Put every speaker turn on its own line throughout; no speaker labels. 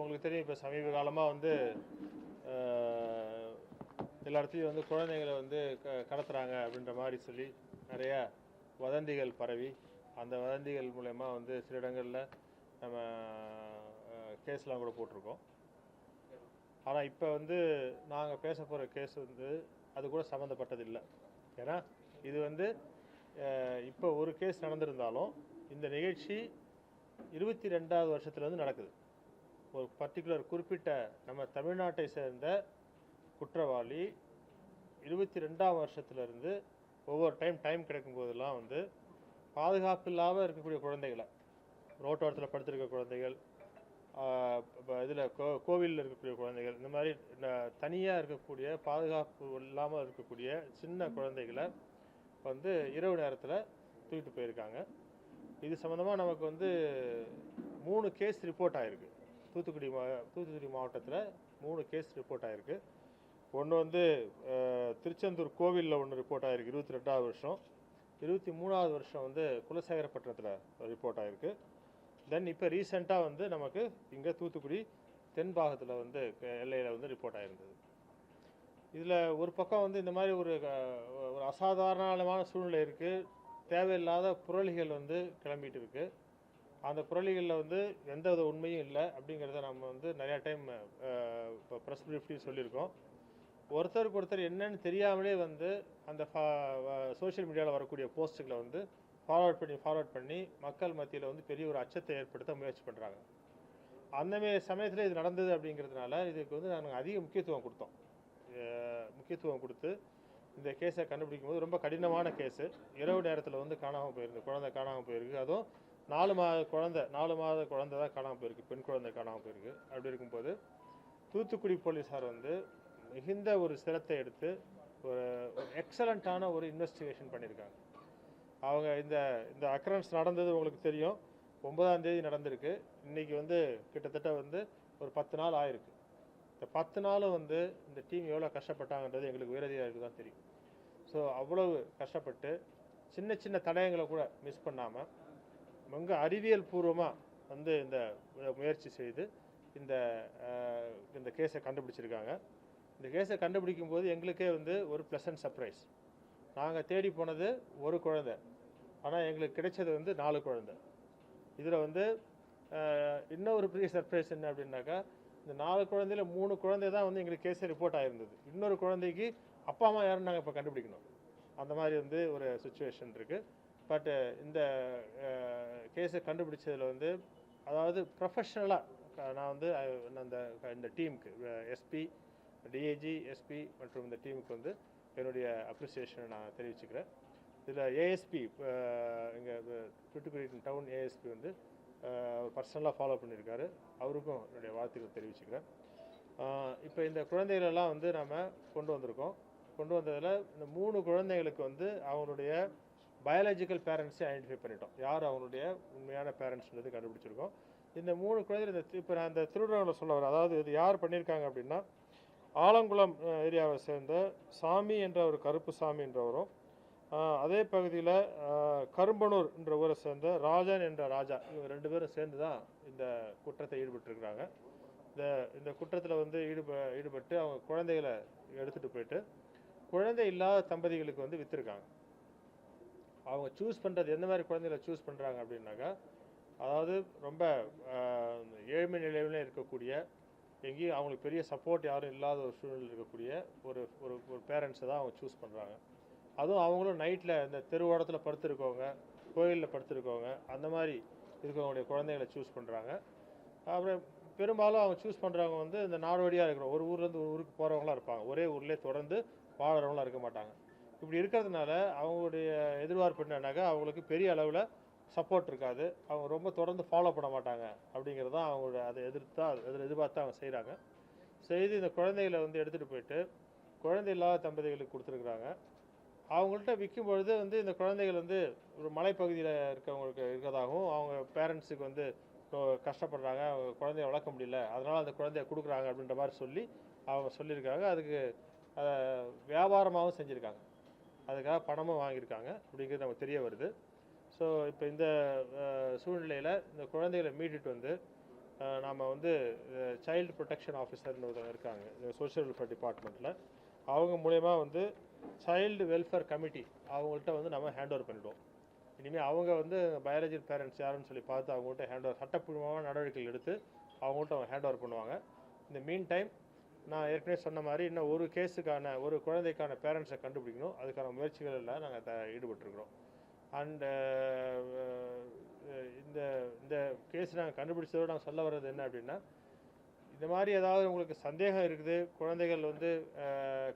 உங்களுக்கு தெரியும் இப்போ சமீப காலமாக வந்து எல்லா இடத்துலையும் வந்து குழந்தைங்களை வந்து க கடத்துகிறாங்க அப்படின்ற மாதிரி சொல்லி நிறைய வதந்திகள் பரவி அந்த வதந்திகள் மூலயமா வந்து சில இடங்களில் நம்ம கேஸ்லாம் கூட போட்டிருக்கோம். ஆனால் இப்போ வந்து நாங்கள் பேச போகிற கேஸ் வந்து அது கூட சம்மந்தப்பட்டது இல்லை ஏன்னா இது வந்து இப்போ ஒரு கேஸ் நடந்திருந்தாலும் இந்த நிகழ்ச்சி இருபத்தி ரெண்டாவது வருஷத்துலேருந்து நடக்குது. ஒரு பர்டிகுலர் குறிப்பிட்ட நம்ம தமிழ்நாட்டை சேர்ந்த குற்றவாளி இருபத்தி ரெண்டாம் வருஷத்துலேருந்து ஒவ்வொரு டைம் டைம் கிடைக்கும் போதெல்லாம் வந்து பாதுகாப்பு இல்லாமல் இருக்கக்கூடிய குழந்தைகளை ரோட்டோரத்தில் படுத்திருக்க குழந்தைகள் இதில் கோ கோவிலில் இருக்கக்கூடிய குழந்தைகள் இந்த மாதிரி தனியாக இருக்கக்கூடிய பாதுகாப்பு இல்லாமல் இருக்கக்கூடிய சின்ன குழந்தைகளை வந்து இரவு நேரத்தில் தூக்கிட்டு போயிருக்காங்க. இது சம்மந்தமாக நமக்கு வந்து மூணு கேஸ் ரிப்போர்ட் ஆகிருக்கு தூத்துக்குடி மா தூத்துக்குடி மாவட்டத்தில் மூணு கேஸ் ரிப்போர்ட் ஆகிருக்கு ஒன்று வந்து திருச்செந்தூர் கோவிலில் ஒன்று ரிப்போர்ட் ஆகிருக்கு இருபத்தி ரெண்டாவது வருஷம். இருபத்தி மூணாவது வருஷம் வந்து குலசேகரப்பட்டினத்தில் ரிப்போர்ட் ஆகிருக்கு தென் இப்போ ரீசெண்டாக வந்து நமக்கு இங்கே தூத்துக்குடி தென் பாகத்தில் வந்து எல்லையில் வந்து ரிப்போர்ட் ஆகிருந்தது இதில் ஒரு பக்கம் வந்து இந்த மாதிரி ஒரு ஒரு அசாதாரணமான சூழ்நிலை இருக்குது தேவையில்லாத புரளிகள் வந்து கிளம்பிட்டு இருக்குது அந்த குரலிகளில் வந்து எந்த வித உண்மையும் இல்லை அப்படிங்கிறத நம்ம வந்து நிறையா டைம் இப்போ ப்ரெஸ் ப்ரீஃப்லையும் சொல்லியிருக்கோம். ஒருத்தருக்கு ஒருத்தர் என்னன்னு தெரியாமலே வந்து அந்த சோஷியல் மீடியாவில் வரக்கூடிய போஸ்ட்டுகளை வந்து ஃபார்வர்ட் பண்ணி ஃபார்வர்ட் பண்ணி மக்கள் மத்தியில் வந்து பெரிய ஒரு அச்சத்தை ஏற்படுத்த முயற்சி பண்ணுறாங்க அந்த மாரி சமயத்தில் இது நடந்தது அப்படிங்கிறதுனால இதுக்கு வந்து நாங்கள் அதிக முக்கியத்துவம் கொடுத்தோம். முக்கியத்துவம் கொடுத்து இந்த கேஸை கண்டுபிடிக்கும் போது ரொம்ப கடினமான கேஸு இரவு நேரத்தில் வந்து காணாமல் போயிருக்கு குழந்தை காணாமல் போயிருக்கு. அதுவும் நாலு மாத குழந்தை நாலு மாத குழந்தை தான் காணாமல் போயிருக்கு. பெண் குழந்தை காணாமல் போயிருக்கு. அப்படி இருக்கும்போது தூத்துக்குடி போலீஸார் வந்து மிகுந்த ஒரு சிரத்தை எடுத்து ஒரு ஒரு எக்ஸலண்ட்டான ஒரு இன்வெஸ்டிகேஷன் பண்ணியிருக்காங்க. அவங்க இந்த இந்த அக்கரன்ஸ் நடந்தது உங்களுக்கு தெரியும். ஒன்பதாம் தேதி நடந்திருக்கு. இன்றைக்கி வந்து கிட்டத்தட்ட வந்து ஒரு பத்து நாள் ஆயிருக்கு. இந்த பத்து நாளும் வந்து இந்த டீம் எவ்வளோ கஷ்டப்பட்டாங்கன்றது எங்களுக்கு உயரதிகாரிக்கு தான் தெரியும். ஸோ அவ்வளவு கஷ்டப்பட்டு சின்ன சின்ன தடயங்களை கூட மிஸ் பண்ணாமல் மிக அறிவியல் பூர்வமாக வந்து இந்த முயற்சி செய்து இந்த இந்த கேஸை கண்டுபிடிச்சிருக்காங்க. இந்த கேஸை கண்டுபிடிக்கும் போது எங்களுக்கே வந்து ஒரு ப்ளசன்ட் சர்ப்ரைஸ் நாங்கள் தேடி போனது ஒரு குழந்தை. ஆனால் எங்களுக்கு கிடைச்சது வந்து நாலு குழந்தை. இதில் வந்து இன்னும் இன்னொரு பெரிய சர்ப்ரைஸ் என்ன அப்படின்னாக்கா இந்த நாலு குழந்தையில மூணு குழந்தை தான் வந்து எங்களுக்கு கேஸே ரிப்போர்ட் ஆகிருந்தது இன்னொரு குழந்தைக்கு அப்பா அம்மா யாருன்னு நாங்கள் இப்போ கண்டுபிடிக்கணும். அந்த மாதிரி வந்து ஒரு சுச்சுவேஷன் இருக்குது பட்டு uh, இந்த uh, கேஸை கண்டுபிடிச்சதில் வந்து அதாவது ப்ரொஃபஷ்னலாக நான் வந்து அந்த இந்த டீமுக்கு எஸ்பி டிஏஜி எஸ்பி மற்றும் இந்த டீமுக்கு வந்து என்னுடைய அப்ரிசியேஷனை நான் தெரிவிச்சுக்கிறேன். இதில் ஏஎஸ்பி இங்கே தூத்துக்குடி டவுன் ஏஎஸ்பி வந்து பர்சனலாக ஃபாலோ பண்ணியிருக்காரு. அவருக்கும் என்னுடைய வாழ்த்துக்கள் தெரிவிச்சுக்கிறேன். இப்போ இந்த குழந்தைகளெல்லாம் வந்து நாம் கொண்டு வந்திருக்கோம். கொண்டு வந்ததில் இந்த மூணு குழந்தைகளுக்கு வந்து அவங்களுடைய பயாலஜிக்கல் பேரண்ட்ஸே ஐடென்டிஃபை பண்ணிட்டோம். யார் அவனுடைய உண்மையான பேரண்ட்ஸ்ன்றது கண்டுபிடிச்சிருக்கோம். இந்த மூணு குழந்தைகள் இந்த இப்போ நான் இந்த திருவிழாவில் சொல்ல வரேன். அதாவது இது யார் பண்ணியிருக்காங்க அப்படின்னா ஆலங்குளம் ஏரியாவை சேர்ந்த சாமி என்ற ஒரு கருப்பு சாமி என்றவரும் அதே பகுதியில் கரும்பனூர் என்ற ஊரை சேர்ந்த ராஜன் என்ற ராஜா இவங்க ரெண்டு பேரும் சேர்ந்து தான் இந்த குற்றத்தை ஈடுபட்டிருக்கிறாங்க. இந்த இந்த குற்றத்தில் வந்து ஈடுப ஈடுபட்டு அவங்க குழந்தைகளை எடுத்துகிட்டு போயிட்டு குழந்தை இல்லாத தம்பதிகளுக்கு வந்து விற்றுருக்காங்க அவங்க சூஸ் பண்ணுறது எந்த மாதிரி குழந்தைகளை சூஸ் பண்ணுறாங்க அப்படின்னாக்கா அதாவது ரொம்ப ஏழ்மை நிலையில இருக்கக்கூடிய எங்கேயும் அவங்களுக்கு பெரிய சப்போர்ட் யாரும் இல்லாத ஒரு சூழ்நிலை இருக்கக்கூடிய ஒரு ஒரு ஒரு பேரண்ட்ஸை தான் அவங்க சூஸ் பண்ணுறாங்க அதுவும் அவங்களும் நைட்டில் இந்த தெருவோடத்தில் படுத்துருக்கவங்க கோயிலில் படுத்துருக்கவங்க அந்த மாதிரி இருக்கவங்களுடைய குழந்தைகளை சூஸ் பண்ணுறாங்க அப்புறம் பெரும்பாலும் அவங்க சூஸ் பண்ணுறவங்க வந்து இந்த நாடோடியாக இருக்கிற ஒரு ஊர்லேருந்து ஒரு ஊருக்கு போகிறவங்களாம் இருப்பாங்க. ஒரே ஊர்லேயே தொடர்ந்து வாழறவங்களாம் இருக்க மாட்டாங்க. இப்படி இருக்கிறதுனால அவங்களுடைய எதிர்பார்ப்பு என்னன்னாக்கா அவங்களுக்கு பெரிய அளவில் சப்போர்ட் இருக்காது. அவங்க ரொம்ப தொடர்ந்து ஃபாலோ பண்ண மாட்டாங்க அப்படிங்கிறது தான் அவங்களோட அதை எதிர்த்தா அதில் எதிர்பார்த்து அவங்க செய்கிறாங்க செய்து இந்த குழந்தைகளை வந்து எடுத்துகிட்டு போயிட்டு குழந்தை இல்லாத தம்பதிகளுக்கு கொடுத்துருக்குறாங்க. அவங்கள்ட்ட விற்கும் பொழுது வந்து இந்த குழந்தைகள் வந்து ஒரு மலைப்பகுதியில் இருக்கவங்களுக்கு இருக்கிறதாகவும் அவங்க பேரண்ட்ஸுக்கு வந்து கஷ்டப்படுறாங்க அவங்க குழந்தைய வளர்க்க முடியல அதனால் அந்த குழந்தைய கொடுக்குறாங்க அப்படின்ற மாதிரி சொல்லி அவங்க சொல்லியிருக்காங்க. அதுக்கு அதை வியாபாரமாகவும் செஞ்சுருக்காங்க. அதுக்காக பணமும் வாங்கியிருக்காங்க அப்படிங்கிறது நமக்கு தெரிய வருது. ஸோ இப்போ இந்த சூழ்நிலையில் இந்த குழந்தைகளை மீட்டுட்டு வந்து நாம் வந்து சைல்டு ப்ரொடெக்ஷன் ஆஃபீஸர்னு ஒருத்தவங்க இருக்காங்க இந்த சோஷியல் வெல்ஃபேர் டிபார்ட்மெண்ட்டில் அவங்க மூலயமா வந்து சைல்டு வெல்ஃபேர் கமிட்டி அவங்கள்ட்ட வந்து நம்ம ஹேண்ட் ஓவர் பண்ணிவிடுவோம் இனிமேல் அவங்க வந்து பயாலஜி பேரண்ட்ஸ் யாருன்னு சொல்லி பார்த்து அவங்கள்ட்ட ஹேண்ட் ஓவர் சட்டப்பூர்வமான நடவடிக்கைகள் எடுத்து அவங்கள்ட்ட அவங்க ஹேண்ட் ஓவர் பண்ணுவாங்க. இந்த மீன் டைம் நான் ஏற்கனவே சொன்ன மாதிரி இன்னும் ஒரு கேஸுக்கான ஒரு குழந்தைக்கான பேரண்ட்ஸை கண்டுபிடிக்கணும். அதுக்கான முயற்சிகளில் நாங்கள் த ஈடுபட்டிருக்கிறோம். Uh, அண்டு இந்த இந்த கேஸ் நாங்கள் கண்டுபிடிச்சதோடு நாங்கள் சொல்ல வர்றது என்ன அப்படின்னா இந்த மாதிரி ஏதாவது உங்களுக்கு சந்தேகம் இருக்குது குழந்தைகள் வந்து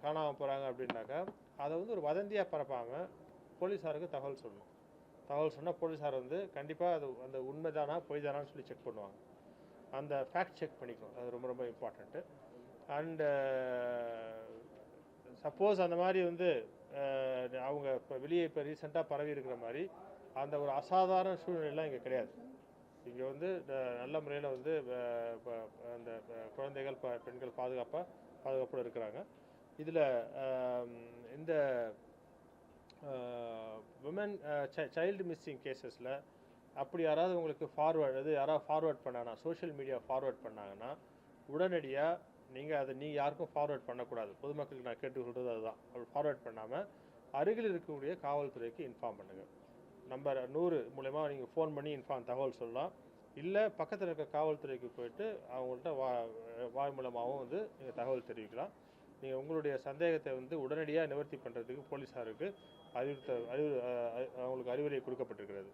காணாமல் போகிறாங்க அப்படின்னாக்கா அதை வந்து ஒரு வதந்தியாக பரப்பாமல் போலீஸாருக்கு தகவல் சொல்லணும். தகவல் சொன்னால் போலீஸார் வந்து கண்டிப்பாக அது அந்த உண்மைதானா பொய் தானான்னு சொல்லி செக் பண்ணுவாங்க. அந்த ஃபேக்ட் செக் பண்ணிக்கணும். அது ரொம்ப ரொம்ப இம்பார்ட்டண்ட்டு அண்டு சப்போஸ் uh, அந்த மாதிரி வந்து uh, அவங்க இப்போ வெளியே இப்போ ரீசெண்டாக பரவி இருக்கிற மாதிரி அந்த ஒரு அசாதாரண சூழ்நிலைலாம் இங்கே கிடையாது. இங்கே வந்து நல்ல முறையில் வந்து அந்த குழந்தைகள் ப- பெண்கள் பாதுகாப்பாக பாதுகாப்போடு இருக்கிறாங்க. இதில் இந்த உமன் சைல்டு மிஸ்ஸிங் கேசஸில் அப்படி யாராவது உங்களுக்கு ஃபார்வர்டு அது யாராவது ஃபார்வர்ட் பண்ணாங்கன்னா சோஷியல் மீடியா ஃபார்வர்ட் பண்ணாங்கன்னா உடனடியாக நீங்கள் அதை நீங்கள் யாருக்கும் ஃபார்வர்ட் பண்ணக்கூடாது. பொதுமக்களுக்கு நான் கேட்டு சொல்கிறது அதுதான். அப்படி ஃபார்வர்ட் பண்ணாமல் அருகில் இருக்கக்கூடிய காவல்துறைக்கு இன்ஃபார்ம் பண்ணுங்கள் நம்பர் நூறு மூலயமா நீங்கள் ஃபோன் பண்ணி இன்ஃபார்ம் தகவல் சொல்லலாம். இல்லை பக்கத்தில் இருக்க காவல்துறைக்கு போயிட்டு அவங்கள்ட்ட வா வாய் மூலமாகவும் வந்து நீங்கள் தகவல் தெரிவிக்கலாம். நீங்கள் உங்களுடைய சந்தேகத்தை வந்து உடனடியாக நிவர்த்தி பண்ணுறதுக்கு போலீஸாருக்கு அறிவுறுத்த அறிவு அவங்களுக்கு அறிவுரை கொடுக்கப்பட்டிருக்கிறது.